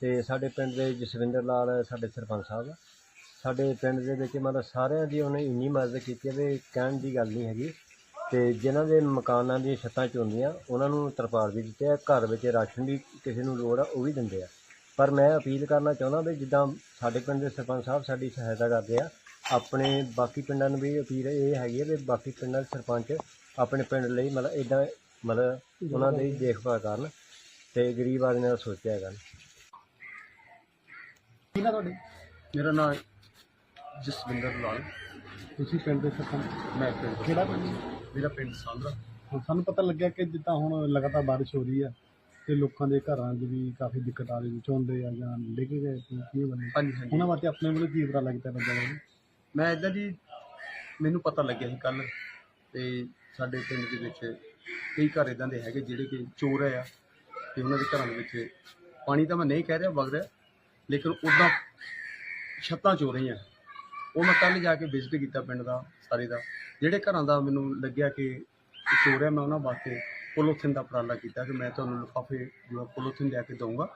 ਤੇ ਸਾਡੇ ਪਿੰਡ ਦੇ ਜਸਵਿੰਦਰ ਲਾਲ ਸਾਡੇ ਸਰਪੰਚ ਸਾਹਿਬ ਸਾਡੇ ਪਿੰਡ ਦੇ ਵਿੱਚ ਮਤਲਬ ਸਾਰਿਆਂ ਦੀ ਉਹਨੇ ਇੰਨੀ ਮਦਦ ਕੀਤੀ ਹੈ ਵੀ ਕਹਿਣ ਦੀ ਗੱਲ ਨਹੀਂ ਹੈਗੀ। ਤੇ ਜਿਨ੍ਹਾਂ ਦੇ ਮਕਾਨਾਂ ਦੀਆਂ ਛੱਤਾਂ ਚੁੰਦੀਆਂ ਉਹਨਾਂ ਨੂੰ ਤਰਪਾਲ ਵੀ ਦਿੱਤੇ ਆ। ਘਰ ਵਿੱਚ ਰਾਸ਼ਨ ਵੀ ਕਿਸੇ ਨੂੰ ਲੋੜ ਆ, ਉਹ ਵੀ ਦਿੰਦੇ ਆ। ਪਰ ਮੈਂ ਅਪੀਲ ਕਰਨਾ ਚਾਹੁੰਦਾ ਵੀ ਜਿੱਦਾਂ ਸਾਡੇ ਪਿੰਡ ਦੇ ਸਰਪੰਚ ਸਾਹਿਬ ਸਾਡੀ ਸਹਾਇਤਾ ਕਰਦੇ ਆ, ਆਪਣੇ ਬਾਕੀ ਪਿੰਡਾਂ ਨੂੰ ਵੀ ਅਪੀਲ ਇਹ ਹੈਗੀ ਹੈ ਵੀ ਬਾਕੀ ਪਿੰਡਾਂ ਦੇ ਸਰਪੰਚ ਆਪਣੇ ਪਿੰਡ ਲਈ ਮਤਲਬ ਇਦਾਂ ਮਤਲਬ ਉਹਨਾਂ ਦੀ ਦੇਖਭਾਲ ਕਰਨ ਤੇ ਗਰੀਬ ਆਦਮੀਆਂ ਦਾ ਸੋਚਿਆ ਕਰਨ। ਕੀ ਨਾ ਤੁਹਾਡੇ? ਮੇਰਾ ਨਾਮ ਜਸਵਿੰਦਰ ਲਾਲ। ਤੁਸੀਂ ਪਿੰਡ ਦੇ ਸਰਪੰਚ ਮੈਂ ਪਿੰਡ ਦਾ- ਕਿਹੜਾ ਪਿੰਡ? ਮੇਰਾ ਪਿੰਡ ਸਾਂਦਰਾ। ਹੁਣ ਸਾਨੂੰ ਪਤਾ ਲੱਗਿਆ ਕਿ ਜਿੱਦਾਂ ਹੁਣ ਲਗਾਤਾਰ ਬਾਰਿਸ਼ ਹੋ ਰਹੀ ਆ ਤੇ ਲੋਕਾਂ ਦੇ ਘਰਾਂ 'ਚ ਵੀ ਕਾਫੀ ਦਿੱਕਤ ਆ ਰਹੀ ਹੈ ਚੋਂਦੇ ਆ ਜਾਂ ਡਿੱਗ ਗਏ ਕੀ ਕੀ ਬਣੇ। ਹਾਂਜੀ ਹਾਂਜੀ। ਉਹਨਾਂ ਵਾਸਤੇ ਆਪਣੇ ਵੱਲੋਂ ਕੀ ਉਪਰਾਲਾ ਕੀਤਾ ਬੰਦਾ ਵੱਲੋਂ ਮੈਂ ਇਦਾਂ ਜੀ ਮੈਨੂੰ ਪਤਾ ਲੱਗਿਆ ਸੀ ਕੱਲ ਤੇ ਸਾਡੇ ਪਿੰਡ ਦੇ ਵਿੱਚ ਕਈ ਘਰ ਇਦਾਂ ਦੇ ਹੈਗੇ ਜਿਹੜੇ ਕਿ ਚੋਰ ਆ ਤੇ ਉਹਨਾਂ ਦੇ ਘਰਾਂ ਦੇ ਵਿੱਚ ਪਾਣੀ ਤਾਂ ਮੈਂ ਨਹੀਂ ਕਹਿ ਰਿਹਾ ਵਗ ਰਿਹਾ। ਲੇਕਿਨ ਉਦਾਂ ਛੱਤਾਂ ਚੋ ਰਹੀਆਂ। ਉਹ ਮੈਂ ਕੱਲ ਜਾ ਕੇ ਵਿਜ਼ਿਟ ਕੀਤਾ ਪਿੰਡ ਦਾ ਸਾਰੇ ਦਾ। ਜਿਹੜੇ ਘਰਾਂ ਦਾ ਮੈਨੂੰ ਲੱਗਿਆ ਕਿ ਚੋਰ ਆ ਮੈਂ ਉਹਨਾਂ ਵਾਸਤੇ ਪੋਲੋਥਿਨ ਦਾ ਉਪਰਾਲਾ ਕੀਤਾ ਕਿ ਮੈਂ ਤੁਹਾਨੂੰ ਲਿਫਾਫੇ ਜੋ ਪੋਲੋਥਿਨ ਲਿਆ ਕੇ ਦਊਂਗਾ।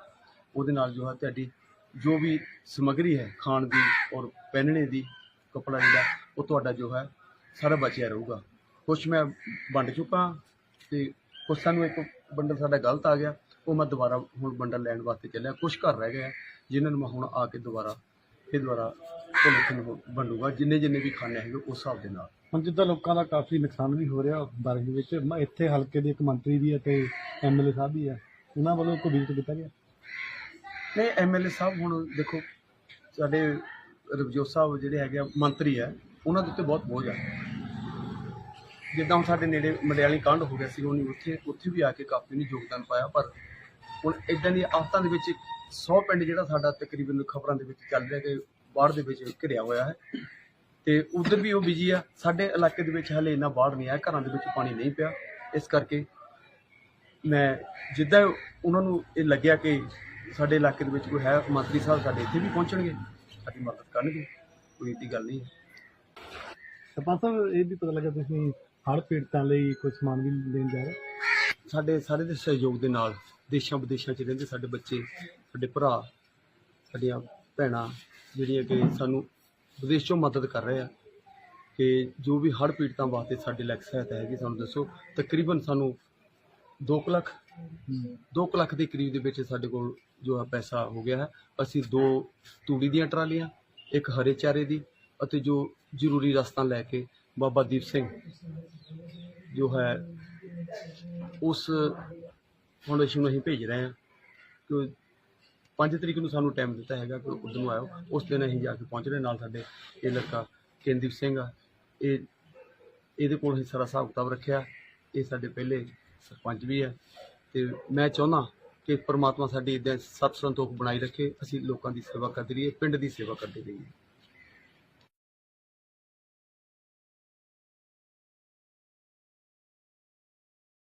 ਉਹਦੇ ਨਾਲ ਜੋ ਹੈ ਤੁਹਾਡੀ ਜੋ ਵੀ ਸਮੱਗਰੀ ਹੈ, ਖਾਣ ਦੀ ਔਰ ਪਹਿਨਣੇ ਦੀ ਕੱਪੜਾ ਜਿਹੜਾ ਉਹ ਤੁਹਾਡਾ ਜੋ ਹੈ ਸਾਰਾ ਬਚਿਆ ਰਹੂਗਾ। ਕੁਛ ਮੈਂ ਵੰਡ ਚੁੱਕਾ ਤੇ ਕੁਛ ਸਾਨੂੰ ਇੱਕ ਬੰਡਲ ਸਾਡਾ ਗਲਤ ਆ ਗਿਆ, ਉਹ ਮੈਂ ਦੁਬਾਰਾ ਹੁਣ ਬੰਡਲ ਲੈਣ ਵਾਸਤੇ ਚੱਲਿਆ। ਕੁਛ ਘਰ ਰਹਿ ਗਿਆ। ਜਿਨ੍ਹਾਂ ਨੂੰ ਮੈਂ ਹੁਣ ਆ ਕੇ ਦੁਬਾਰਾ ਫਿਰ ਦੁਬਾਰਾ ਪੋਲੀਥੀਨ ਵੰਡੂਗਾ ਜਿੰਨੇ ਜਿੰਨੇ ਵੀ ਖਾਣੇ ਹੈਗੇ ਉਸ ਹਿਸਾਬ ਦੇ ਨਾਲ। ਹੁਣ ਜਿੱਦਾਂ ਲੋਕਾਂ ਦਾ ਕਾਫੀ ਨੁਕਸਾਨ ਵੀ ਹੋ ਰਿਹਾ ਬਾਰਿਸ਼ ਵਿੱਚ ਮ- ਇੱਥੇ ਹਲਕੇ ਦੇ ਇੱਕ ਮੰਤਰੀ ਵੀ ਹੈ ਤੇ ਐਮਐਲਏ ਸਾਹਿਬ ਵੀ ਆ ਉਹਨਾਂ ਵੱਲੋਂ ਕੋਈ ਵਿਜ਼ਿਟ ਕੀਤਾ ਗਿਆ? ਨਹੀਂ ਐਮਐਲਏ ਸਾਹਿਬ ਹੁਣ ਦੇਖੋ ਸਾਡੇ ਰਵਜੋਤ ਸਾਹਿਬ ਜਿਹੜੇ ਹੈਗੇ ਆ ਮੰਤਰੀ ਆ ਉਹਨਾਂ ਦੇ ਉੱਤੇ ਬਹੁਤ ਬੋਝ ਆ। ਜਿੱਦਾਂ ਹੁਣ ਸਾਡੇ ਨੇੜੇ ਮੰਡਿਆਲੀ ਕਾਂਡ ਹੋ ਗਿਆ ਸੀ ਉਹਨੇ ਉੱਥੇ ਉੱਥੇ ਵੀ ਆ ਕੇ ਕਾਫੀ ਨੇ ਯੋਗਦਾਨ ਪਾਇਆ ਪਰ ਹੁਣ ਇਦਾਂ ਦੀ ਆਫਤਾਂ ਦੇ ਵਿੱਚ 100 ਪਿੰਡ ਜਿਹੜਾ ਸਾਡਾ ਤਕਰੀਬਨ ਖਬਰਾਂ ਦੇ ਵਿੱਚ ਚੱਲ ਰਿਹਾ ਕਿ ਬਾੜ ਦੇ ਵਿੱਚ ਘਿਰਿਆ ਹੋਇਆ ਹੈ। ਤੇ ਉਧਰ ਵੀ ਉਹ ਬਿਜ਼ੀ ਆ। ਸਾਡੇ ਇਲਾਕੇ ਦੇ ਵਿੱਚ ਹਲੇ ਇੰਨਾ ਬਾੜ ਨਹੀਂ ਆਇਆ। ਘਰਾਂ ਦੇ ਵਿੱਚ ਪਾਣੀ ਨਹੀਂ ਪਿਆ। ਇਸ ਕਰਕੇ ਮੈਂ ਜਿੱਦਾਂ ਉਹਨਾਂ ਨੂੰ ਇਹ ਲੱਗਿਆ ਕਿ ਸਾਡੇ ਇਲਾਕੇ ਦੇ ਵਿੱਚ ਕੋਈ ਹੈ ਮੰਤਰੀ ਸਾਹਿਬ ਸਾਡੇ ਇੱਥੇ ਵੀ ਪਹੁੰਚਣਗੇ ਸਾਡੀ ਮਦਦ ਕਰਨਗੇ ਕੋਈ ਏਡੀ ਗੱਲ ਨਹੀਂ ਸਰਪੰਚ ਸਾਹਿਬ ਇਹ ਵੀ ਪਤਾ ਲੱਗਾ ਤੁਸੀਂ ਹੜ੍ਹ ਪੀੜਤਾਂ ਲਈ ਕੁਝ ਸਮਾਨ ਵੀ ਲੈਣ ਜਾ ਰਹੇ ਸਾਡੇ ਸਾਰੇ ਦੇ ਸਹਿਯੋਗ ਦੇ ਨਾਲ ਦੇਸ਼ਾਂ ਵਿਦੇਸ਼ਾਂ 'ਚ ਰਹਿੰਦੇ ਸਾਡੇ ਬੱਚੇ ਸਾਡੇ ਭਰਾ, ਸਾਡੀਆਂ ਭੈਣਾਂ ਜਿਹੜੀਆਂ ਕਿ ਸਾਨੂੰ ਵਿਦੇਸ਼ 'ਚੋਂ ਮਦਦ ਕਰ ਰਹੇ ਆ ਕਿ ਜੋ ਵੀ ਹੜ੍ਹ ਪੀੜਤਾਂ ਵਾਸਤੇ ਸਾਡੇ ਲੱਖ ਸਹਾਇਤਾ ਹੈਗੀ, ਸਾਨੂੰ ਦੱਸੋ। ਤਕਰੀਬਨ ਸਾਨੂੰ 2 ਲੱਖ 2 ਲੱਖ ਦੇ ਕਰੀਬ ਦੇ ਵਿੱਚ ਸਾਡੇ ਕੋਲ ਜੋ ਹੈ ਪੈਸਾ ਹੋ ਗਿਆ ਹੈ। ਅਸੀਂ ਦੋ ਤੂੜੀ ਦੀਆਂ ਟਰਾਲੀਆਂ, ਇੱਕ ਹਰੇ ਚਾਰੇ ਦੀ ਅਤੇ ਜੋ ਜ਼ਰੂਰੀ ਰਸਤਾਂ ਲੈ ਕੇ ਬਾਬਾ ਦੀਪ ਸਿੰਘ ਜੋ ਹੈ, ਉਸ ਫਾਊਂਡੇਸ਼ਨ ਨੂੰ ਅਸੀਂ ਭੇਜ ਰਹੇ ਹਾਂ ਕਿ 5 ਤਰੀਕ ਨੂੰ ਸਾਨੂੰ ਟਾਈਮ ਦਿੱਤਾ ਹੈਗਾ ਕਿ ਉਦੋਂ ਨੂੰ ਆਇਓ। ਉਸ ਦਿਨ ਅਸੀਂ ਜਾ ਕੇ ਪਹੁੰਚ ਰਹੇ ਨਾਲ ਸਾਡੇ ਇਹ ਲੜਕਾ ਕੇਂਦੀਪ ਸਿੰਘ ਆ। ਇਹ, ਇਹਦੇ ਕੋਲ ਅਸੀਂ ਸਾਰਾ ਹਿਸਾਬ ਕਿਤਾਬ ਰੱਖਿਆ। ਇਹ ਸਾਡੇ ਪਹਿਲੇ ਸਰਪੰਚ ਵੀ ਹੈ। ਤੇ ਮੈਂ ਚਾਹੁੰਦਾ ਕਿ ਪਰਮਾਤਮਾ ਸਾਡੀ ਇਦਾਂ ਸਤ ਸੰਤੋਖ ਬਣਾਈ ਰੱਖੇ। ਅਸੀਂ ਲੋਕਾਂ ਦੀ ਸੇਵਾ ਕਰਦੇ ਰਹੀਏ, ਪਿੰਡ ਦੀ ਸੇਵਾ ਕਰਦੇ ਰਹੀਏ।